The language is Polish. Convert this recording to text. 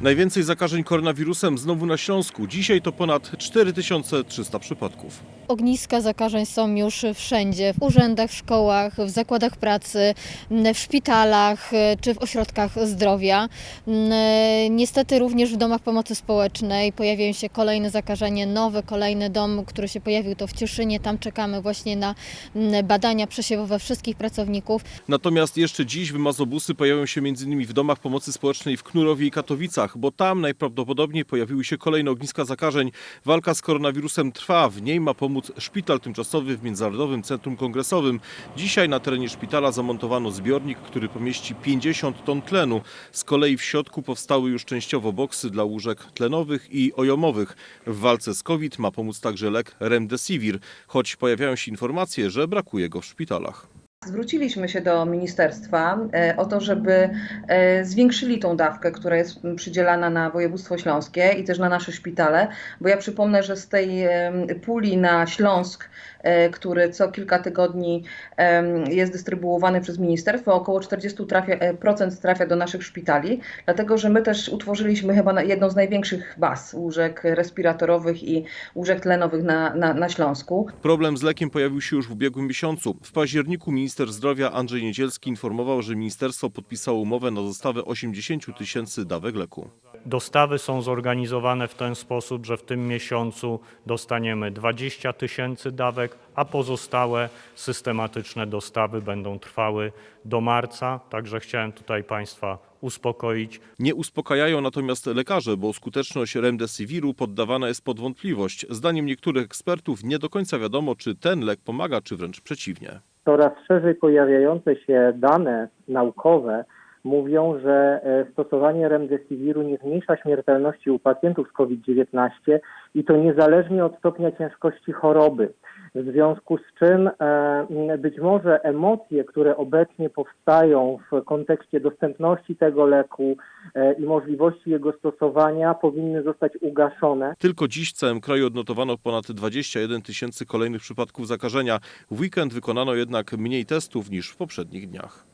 Najwięcej zakażeń koronawirusem znowu na Śląsku. Dzisiaj to ponad 4300 przypadków. Ogniska zakażeń są już wszędzie, w urzędach, w szkołach, w zakładach pracy, w szpitalach czy w ośrodkach zdrowia. Niestety również w domach pomocy społecznej pojawiają się kolejne zakażenie, nowe, kolejny dom, który się pojawił to w Cieszynie. Tam czekamy właśnie na badania przesiewowe wszystkich pracowników. Natomiast jeszcze dziś wymazobusy pojawią się m.in. w domach pomocy społecznej w Knurowie i Katowicach, bo tam najprawdopodobniej pojawiły się kolejne ogniska zakażeń. Walka z koronawirusem trwa. W niej ma pomóc szpital tymczasowy w Międzynarodowym Centrum Kongresowym. Dzisiaj na terenie szpitala zamontowano zbiornik, który pomieści 50 ton tlenu. Z kolei w środku powstały już częściowo boksy dla łóżek tlenowych i ojomowych. W walce z COVID ma pomóc także lek Remdesivir, choć pojawiają się informacje, że brakuje go w szpitalach. Zwróciliśmy się do ministerstwa e, o to, żeby e, zwiększyli tą dawkę, która jest przydzielana na województwo śląskie i też na nasze szpitale, bo ja przypomnę, że z tej puli na Śląsk, który co kilka tygodni jest dystrybuowany przez ministerstwo, około 40% trafia, e, procent trafia do naszych szpitali, dlatego że my też utworzyliśmy chyba jedną z największych baz łóżek respiratorowych i łóżek tlenowych na, na, na Śląsku. Problem z lekiem pojawił się już w ubiegłym miesiącu. W październiku minister zdrowia Andrzej Niedzielski informował, że ministerstwo podpisało umowę na dostawę 80 tysięcy dawek leku. Dostawy są zorganizowane w ten sposób, że w tym miesiącu dostaniemy 20 tysięcy dawek, a pozostałe systematyczne dostawy będą trwały do marca. Także chciałem tutaj Państwa uspokoić. Nie uspokajają natomiast lekarze, bo skuteczność remdesiviru poddawana jest pod wątpliwość. Zdaniem niektórych ekspertów nie do końca wiadomo, czy ten lek pomaga, czy wręcz przeciwnie. coraz szerzej pojawiające się dane naukowe mówią, że e, stosowanie remdesiviru nie zmniejsza śmiertelności u pacjentów z COVID-19 i to niezależnie od stopnia ciężkości choroby. W związku z czym e, być może emocje, które obecnie powstają w kontekście dostępności tego leku e, i możliwości jego stosowania powinny zostać ugaszone. Tylko dziś w całym kraju odnotowano ponad 21 tysięcy kolejnych przypadków zakażenia. W weekend wykonano jednak mniej testów niż w poprzednich dniach.